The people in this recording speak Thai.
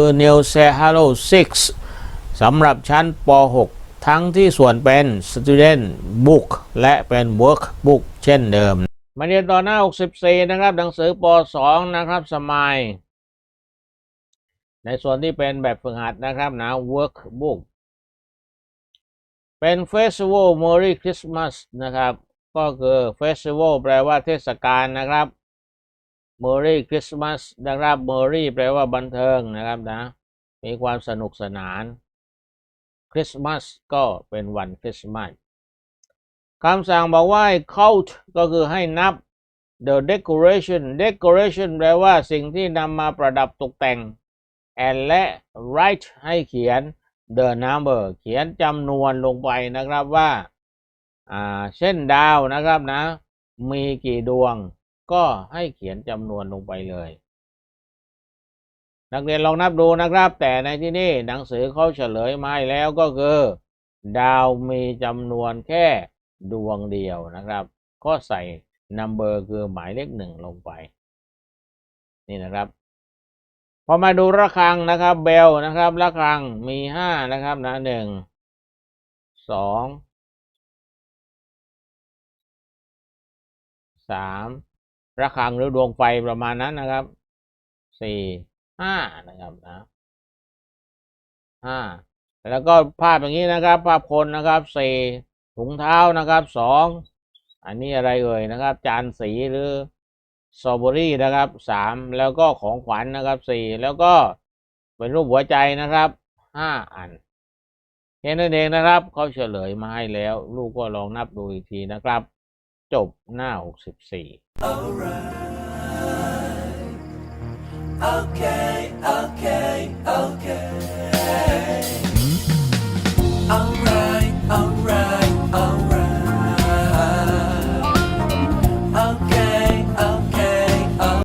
คือ New s e h a l o 6 สำหรับชั้นป .6 ทั้งที่ส่วนเป็น Student Book และเป็น Workbook เช่นเดิม มาเรียนต่อหน้า 64 นะครับ หนังสือป .2 นะครับ สมัย ในส่วนที่เป็นแบบฝึกหัดนะครับนะ Workbook เป็น Festival Merry Christmas นะครับ ก็คือ Festival แปลว่าเทศกาลนะครับ Merry Christmas นะครับ Merry แปลว่าบันเทิงนะครับนะ มีความสนุกสนาน Christmas ก็เป็นวันคริสต์มาสคำสั่งบอกว่า count ก็คือให้นับ the decoration decoration แปลว่าสิ่งที่นำมาประดับตกแต่ง and และ write ให้เขียน the number เขียนจำนวนลงไปนะครับว่า เช่นดาวนะครับนะ มีกี่ดวง ก็ให้เขียนจำนวนลงไปเลย นักเรียนลองนับดูนะครับ แต่ในที่นี่หนังสือเขาเฉลยมาแล้วก็คือ ดาวมีจำนวนแค่ดวงเดียวนะครับ ก็ใส่ number คือหมายเลขหนึ่งลงไป นี่นะครับ พอมาดูระฆังนะครับเบลนะครับระฆังมีห้านะครับนะหนึ่งสองสาม ระฆังหรือดวงไฟประมาณนั้นนะครับสี่ห้านะครับนะห้าแล้วก็ภาพอย่างนี้นะครับ ภาพคนนะครับสี่ถุงเท้านะครับสองอันนี้อะไรเอ่ยนะครับ จานสีหรือสตรอเบอรี่นะครับสามแล้วก็ของขวัญนะครับสี่แล้วก็เป็นรูปหัวใจนะครับห้าอันแค่นั้นเองนะครับเขาเฉลยมาให้แล้ว ลูกก็ลองนับดูอีกทีนะครับ จบหน้าหกสิบสี่ Okay, okay,